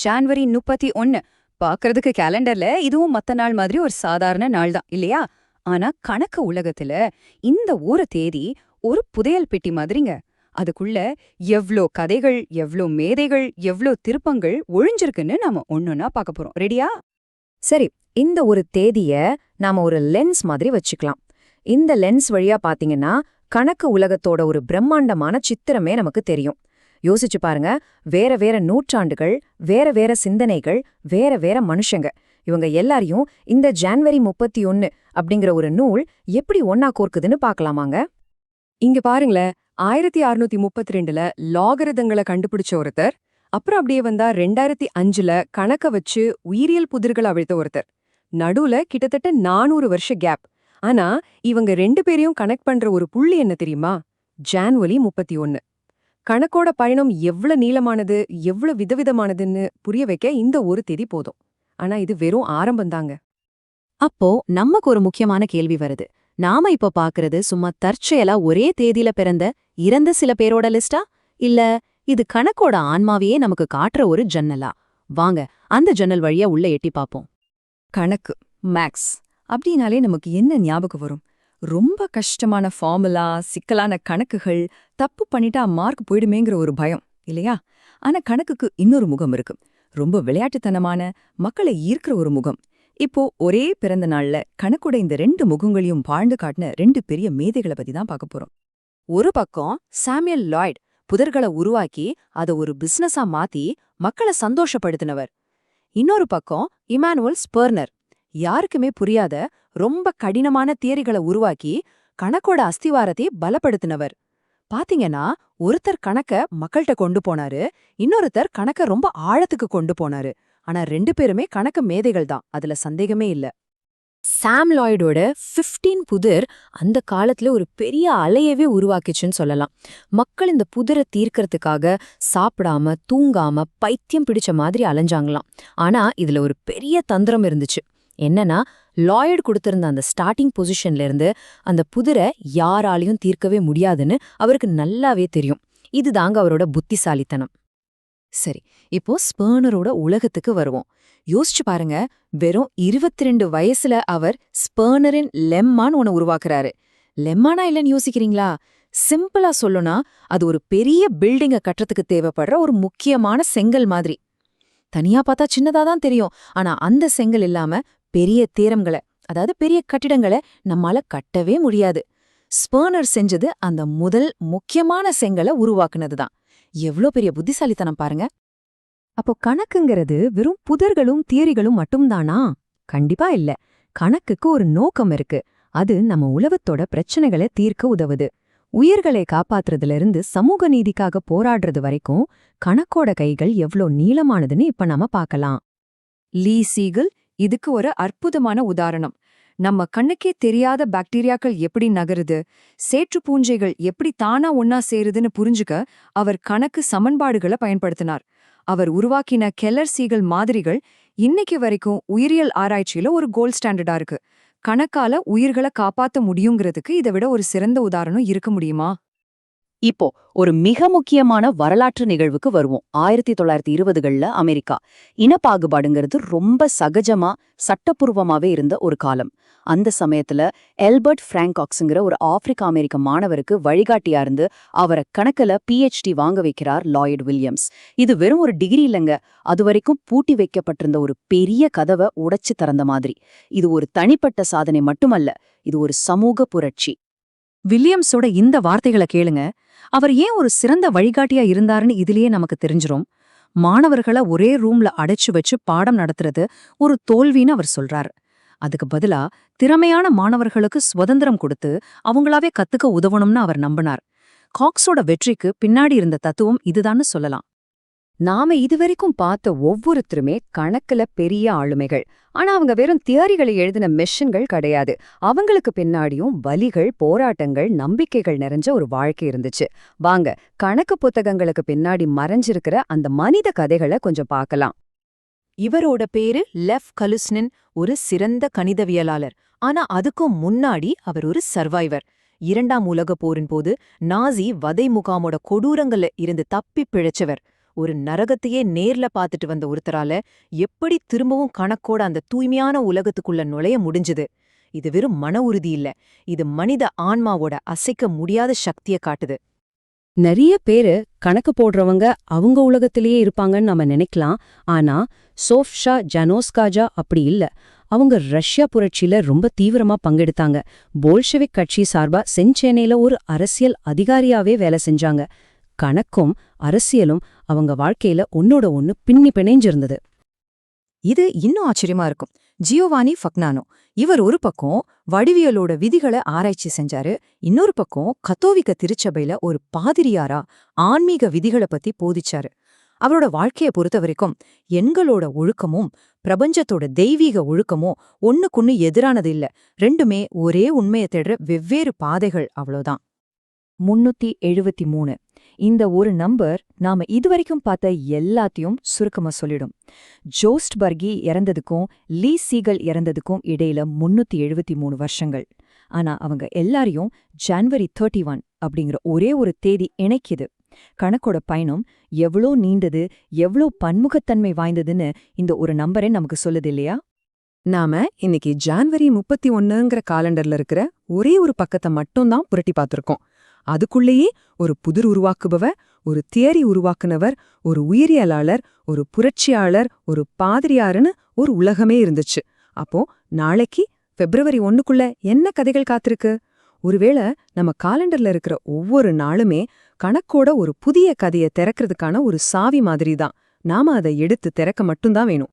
January முப்பத்தி ஒன்னு. பாக்குறதுக்கு கேலண்டர்ல இதுவும் மத்த நாள் மாதிரி ஒரு சாதாரண நாள் தான் இல்லையா? ஆனா கணக்கு உலகத்துல இந்த ஒரு தேதி ஒரு புதையல் பெட்டி மாதிரிங்க. அதுக்குள்ள எவ்ளோ கதைகள் எவ்ளோ மேதைகள் எவ்ளோ திருப்பங்கள் ஒழிஞ்சிருக்குன்னு நாம ஒன்னொன்னா பார்க்க போறோம். ரெடியா சரி இந்த ஒரு தேதிய நாம ஒரு லென்ஸ் மாதிரி வச்சுக்கலாம். இந்த லென்ஸ் வழியா பாத்தீங்கன்னா கணக்கு உலகத்தோட ஒரு பிரம்மாண்டமான சித்திரமே நமக்கு தெரியும். யோசிச்சு பாருங்க. வேற வேற நூற்றாண்டுகள் வேற வேற சிந்தனைகள் வேற வேற மனுஷங்க. இவங்க எல்லாரையும் இந்த ஜான்வரி முப்பத்தி ஒன்னு அப்படிங்கிற ஒரு நூல் எப்படி ஒன்னா கோர்க்குதுன்னு பார்க்கலாமாங்க இங்க பாருங்களேன். ஆயிரத்தி அறுநூத்தி முப்பத்தி ரெண்டுல லாகரதங்களை கண்டுபிடிச்ச ஒருத்தர் அப்புறம் அப்படியே வந்தா ரெண்டாயிரத்தி அஞ்சுல கணக்க வச்சு உயிரியல் புதிர்கள் அவிழ்த்த ஒருத்தர். நடுவுல கிட்டத்தட்ட நானூறு வருஷ கேப் ஆனா இவங்க ரெண்டு பேரையும் கனெக்ட் பண்ற ஒரு புள்ளி என்ன தெரியுமா? ஜான்வரி முப்பத்தி ஒன்னு கணக்கோட பயணம் எவ்வளவு நீளமானது எவ்வளவு விதவிதமானதுன்னு புரிய வைக்க இந்த ஒரு தேதி போதும். ஆனா இது வெறும் ஆரம்பம்தாங்க. அப்போ நமக்கு ஒரு முக்கியமான கேள்வி வருது. நாம இப்ப பாக்குறது சும்மா தற்செயலா ஒரே தேதியில பிறந்த இறந்த சில பேரோட லிஸ்டா? இல்ல இது கணக்கோட ஆன்மாவையே நமக்கு காட்டுற ஒரு ஜன்னலா? வாங்க அந்த ஜன்னல் வழியா உள்ள எட்டி பாப்போம் கணக்கு. மேக்ஸ். அப்படின்னாலே நமக்கு என்ன ஞாபகம் வரும்? ரொம்ப கஷ்டமான ஃபார்முலா சிக்கலான கணக்குகள் தப்பு பண்ணிட்டா மார்க் போயிடுமேங்கிற ஒரு பயம் இல்லையா? ஆனா கணக்குக்கு இன்னொரு முகம் இருக்கு. ரொம்ப விளையாட்டுத்தனமான மக்களை ஈர்க்கிற ஒரு முகம். இப்போ ஒரே பிறந்த நாள்ல கணக்குட இந்த ரெண்டு முகங்களையும் வாழ்ந்து காட்டின ரெண்டு பெரிய மேதைகளை பத்தி தான் பார்க்க போறோம். ஒரு பக்கம் சாமியல் லாய்ட் புதர்களை உருவாக்கி அதை ஒரு பிசினஸா மாத்தி மக்களை சந்தோஷப்படுத்தினவர். இன்னொரு பக்கம் இமானுவல் ஸ்பெர்னர். யாருக்குமே புரியாத ரொம்ப கடினமான தியரிகளை உருவாக்கி கணக்கோட அஸ்திவாரத்தை பலப்படுத்தினவர். பாத்தீங்கன்னா ஒருத்தர் கணக்க மக்கள்கிட்ட கொண்டு போனாரு இன்னொருத்தர் கணக்க ரொம்ப ஆழத்துக்கு கொண்டு போனாரு. ஆனா ரெண்டு பேருமே கணக்கு மேதைகள் தான் அதுல சந்தேகமே இல்ல. சாம் லாய்டோட 15 புதிர் அந்த காலத்துல ஒரு பெரிய அலையவே உருவாக்கிச்சுன்னு சொல்லலாம். மக்கள் இந்த புதிரை தீர்க்கறதுக்காக சாப்பிடாம தூங்காம பைத்தியம் பிடிச்ச மாதிரி அலைஞ்சாங்களாம். ஆனா இதுல ஒரு பெரிய தந்திரம் இருந்துச்சு. என்னன்னா லாய்டு கொடுத்திருந்த அந்த ஸ்டார்டிங் பொசிஷன்ல இருந்து அந்த புதிரை யாராலையும் தீர்க்கவே முடியாதுன்னு அவருக்கு நல்லாவே தெரியும். இதுதாங்க அவரோட புத்திசாலித்தனம். சரி இப்போ ஸ்பேர்னரோட உலகத்துக்கு வருவோம். யோசிச்சு பாருங்க வெறும் 22 வயசுல அவர் ஸ்பேர்னரின் லெம்மான்னு ஒன்று உருவாக்குறாரு. லெம்மானா இல்லைன்னு யோசிக்கிறீங்களா? சிம்பிளா சொல்லணும்னா அது ஒரு பெரிய பில்டிங்க கட்டுறதுக்கு தேவைப்படுற ஒரு முக்கியமான செங்கல் மாதிரி. தனியா பார்த்தா சின்னதா தான் தெரியும் ஆனா அந்த செங்கல் இல்லாம பெரிய தேரம்களை அதாவது பெரிய கட்டிடங்களை நம்மால கட்டவே முடியாது. ஸ்பர்னர் செஞ்சது அந்த முதல் முக்கியமான செங்கலை உருவாக்குனது தான் எவ்ளோ பெரிய புத்திசாலித்தனம் பாருங்க. அப்போ கணக்குங்கிறது வெறும் புதர்களும் தியரிகளும் மட்டும்தானா? கண்டிப்பா இல்ல. கணக்குக்கு ஒரு நோக்கம் இருக்கு. அது நம்ம உலகத்தோட பிரச்சனைகளை தீர்க்க உதவுது. உயிர்களை காப்பாத்துறதுல இருந்து சமூக நீதிக்காக போராடுறது வரைக்கும் கணக்கோட கைகள் எவ்ளோ நீளமானதுன்னு இப்ப நாம பார்க்கலாம். லீ சீகல் இதுக்கு ஒரு அற்புதமான உதாரணம். நம்ம கண்ணுக்கே தெரியாத பாக்டீரியாக்கள் எப்படி நகருது சேற்று பூஞ்சைகள் எப்படி தானா ஒன்னா சேருதுன்னு புரிஞ்சுக்க அவர் கணக்கு சமன்பாடுகளை பயன்படுத்தினார். அவர் உருவாக்கின கெல்லர் சீகல் மாதிரிகள் இன்னைக்கு வரைக்கும் உயிரியல் ஆராய்ச்சியில ஒரு கோல்ட் ஸ்டாண்டர்டா இருக்கு. கணக்கால உயிர்களை காப்பாத்த முடியுங்கிறதுக்கு இதை விட ஒரு சிறந்த உதாரணம் இருக்க முடியுமா? இப்போ ஒரு மிக முக்கியமான வரலாற்று நிகழ்வுக்கு வருவோம். ஆயிரத்தி தொள்ளாயிரத்தி இருபதுகள்ல அமெரிக்கா. இனப்பாகுபாடுங்கிறது ரொம்ப சகஜமா சட்டப்பூர்வமாவே இருந்த ஒரு காலம். அந்த சமயத்துல எல்பர்ட் பிராங்காக்ஸுங்கிற ஒரு ஆப்பிரிக்க அமெரிக்க மாணவருக்கு வழிகாட்டியா இருந்து அவரை கணக்குல பிஹெச்டி வாங்க வைக்கிறார் லாய்ட் வில்லியம்ஸ். இது வெறும் ஒரு டிகிரி இல்லைங்க. அது வரைக்கும் பூட்டி வைக்கப்பட்டிருந்த ஒரு பெரிய கதவை உடைச்சு திறந்த மாதிரி. இது ஒரு தனிப்பட்ட சாதனை மட்டுமல்ல இது ஒரு சமூக புரட்சி. வில்லியம்ஸோட இந்த வார்த்தைகளை கேளுங்க. அவர் ஏன் ஒரு சிறந்த வழிகாட்டியா இருந்தாருன்னு இதுலயே நமக்கு தெரிஞ்சிரும். மாணவர்களை ஒரே ரூம்ல அடைச்சு வச்சு பாடம் நடத்துறது ஒரு தோல்வின்னு அவர் சொல்றாரு. அதுக்கு பதிலா திறமையான மாணவர்களுக்கு சுதந்திரம் கொடுத்து அவங்களாவே கத்துக்க உதவணும்னு அவர் நம்பினார். காக்ஸோட வெற்றிக்கு பின்னாடி இருந்த தத்துவம் இதுதான்னு சொல்லலாம். நாம இதுவரைக்கும் பார்த்த ஒவ்வொருத்தருமே கணக்குல பெரிய ஆளுமைகள். ஆனா அவங்க வெறும் தியரிகளை எழுதின மெஷின்கள் கிடையாது. அவங்களுக்கு பின்னாடியும் வலிகள் போராட்டங்கள் நம்பிக்கைகள் நிறைஞ்ச ஒரு வாழ்க்கை இருந்துச்சு. வாங்க கணக்கு புத்தகங்களுக்கு பின்னாடி மறைஞ்சிருக்கிற அந்த மனித கதைகளை கொஞ்சம் பார்க்கலாம். இவரோட பேரு லெஃப் கலுஸ்னின் ஒரு சிறந்த கணிதவியலாளர். ஆனா அதுக்கும் முன்னாடி அவர் ஒரு சர்வைவர். இரண்டாம் உலகப் போரின் போது நாசி வதை முகாமோட கொடூரங்கள்ல இருந்து தப்பிப் பிழைச்சவர். ஒரு நரகத்தையே நேர்ல பார்த்துட்டு வந்த ஒருத்தரால எப்படி திரும்பவும் கணக்கோட அந்த தூய்மையான உலகத்துக்குள்ள நுழைய முடிஞ்சது? இது வெறும் மன உறுதி இல்ல. இது மனித ஆன்மாவோட அசைக்க முடியாத சக்திய காட்டுது. நிறைய பேரு கணக்கு போடுறவங்க அவங்க உலகத்திலேயே இருப்பாங்கன்னு நம்ம நினைக்கலாம். ஆனா சோஃப்ஷா ஜனோஸ்காஜா அப்படி இல்ல. அவங்க ரஷ்யா புரட்சியில ரொம்ப தீவிரமா பங்கெடுத்தாங்க. போல்ஷெவிக் கட்சி சார்பா செஞ்சேனையில ஒரு அரசியல் அதிகாரியாவே வேலை செஞ்சாங்க. கணக்கும் அரசியலும் அவங்க வாழ்க்கையில ஒன்னோட ஒன்னு பின்னி பிணைஞ்சிருந்தது. இது இன்னும் ஆச்சரியமா இருக்கும். ஜியோவானி ஃபக்னானோ இவர் ஒரு பக்கம் வடிவியலோட விதிகளை ஆராய்ச்சி செஞ்சாரு இன்னொரு பக்கம் கத்தோவிக்க திருச்சபையில ஒரு பாதிரியாரா ஆன்மீக விதிகளை பத்தி போதிச்சாரு. அவரோட வாழ்க்கைய பொறுத்த வரைக்கும் எண்களோட ஒழுக்கமும் பிரபஞ்சத்தோட தெய்வீக ஒழுக்கமும் ஒன்னுக்குன்னு எதிரானது இல்ல. ரெண்டுமே ஒரே உண்மையை தேடுற வெவ்வேறு பாதைகள் அவ்வளோதான் முன்னூத்தி எழுபத்தி மூணு. இந்த ஒரு நம்பர் நாம இதுவரைக்கும் பார்த்த எல்லாத்தையும் சுருக்கமா சொல்லிடும். ஜோஸ்ட் பர்கி இறந்ததுக்கும் லீ சீகல் இறந்ததுக்கும் இடையில முன்னூத்தி எழுபத்தி மூணு வருஷங்கள். ஆனா அவங்க எல்லாரையும் ஜான்வரி தேர்ட்டி ஒன் அப்படிங்கிற ஒரே ஒரு தேதி இணைக்குது. கணக்கோட பயணம் எவ்வளோ நீண்டது எவ்வளோ பன்முகத்தன்மை வாய்ந்ததுன்னு இந்த ஒரு நம்பரே நமக்கு சொல்லுது இல்லையா? நாம இன்னைக்கு ஜான்வரி முப்பத்தி ஒன்னுங்கிற காலண்டர்ல இருக்கிற ஒரே ஒரு பக்கத்தை மட்டும்தான் புரட்டி பார்த்திருக்கோம். அதுக்குள்ளேயே ஒரு புதிர் உருவாக்குபவர் ஒரு தியரி உருவாக்குனவர் ஒரு உயிரியலாளர் ஒரு புரட்சியாளர் ஒரு பாதிரியாருன்னு ஒரு உலகமே இருந்துச்சு. அப்போ நாளைக்கு பிப்ரவரி ஒன்னுக்குள்ள என்ன கதைகள் காத்திருக்கு? ஒருவேளை நம்ம காலண்டர்ல இருக்கிற ஒவ்வொரு நாளுமே கணக்கோட ஒரு புதிய கதையை திறக்கிறதுக்கான ஒரு சாவி மாதிரி தான் நாம அதை எடுத்து திறக்க மட்டும்தான் வேணும்.